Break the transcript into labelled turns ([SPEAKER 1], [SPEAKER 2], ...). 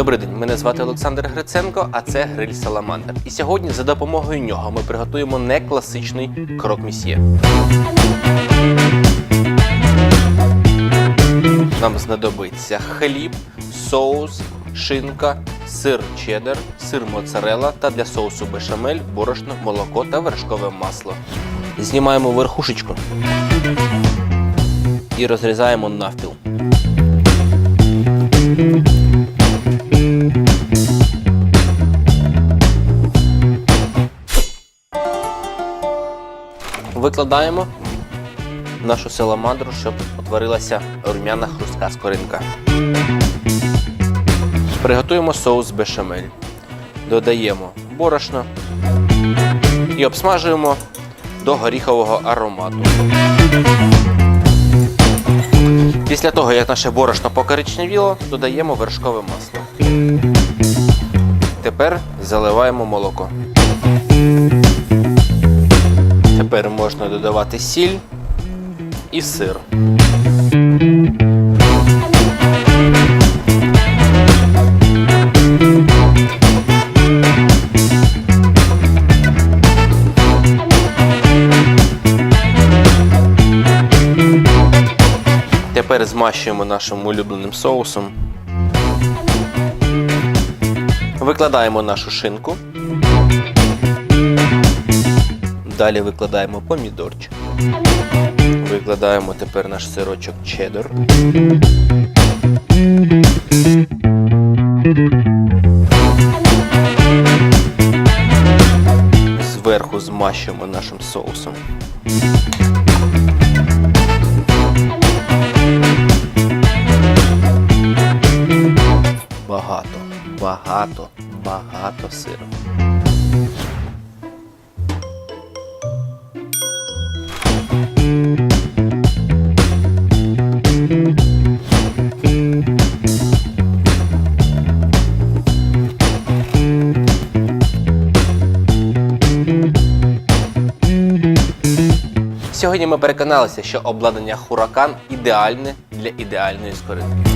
[SPEAKER 1] Добрий день, мене звати Олександр Гриценко, а це гриль Саламандр. І сьогодні за допомогою нього ми приготуємо не класичний крок місьє. Нам знадобиться хліб, соус, шинка, сир чеддер, сир моцарелла та для соусу бешамель, борошно, молоко та вершкове масло. Знімаємо верхушечку і розрізаємо навпіл. Викладаємо нашу саламандру, щоб утворилася рум'яна хрустка скоринка. Приготуємо соус бешамель. Додаємо борошно і обсмажуємо до горіхового аромату. Після того, як наше борошно покоричневіло, додаємо вершкове масло. Тепер заливаємо молоко. Тепер можна додавати сіль і сир. Тепер змащуємо нашим улюбленим соусом. Викладаємо нашу шинку. Далі викладаємо помідорчик. Викладаємо тепер наш сирочок чеддер. Зверху змащуємо нашим соусом. Багато, багато, багато сиру. Сьогодні ми переконалися, що обладнання Хуракан ідеальне для ідеальної скоринки.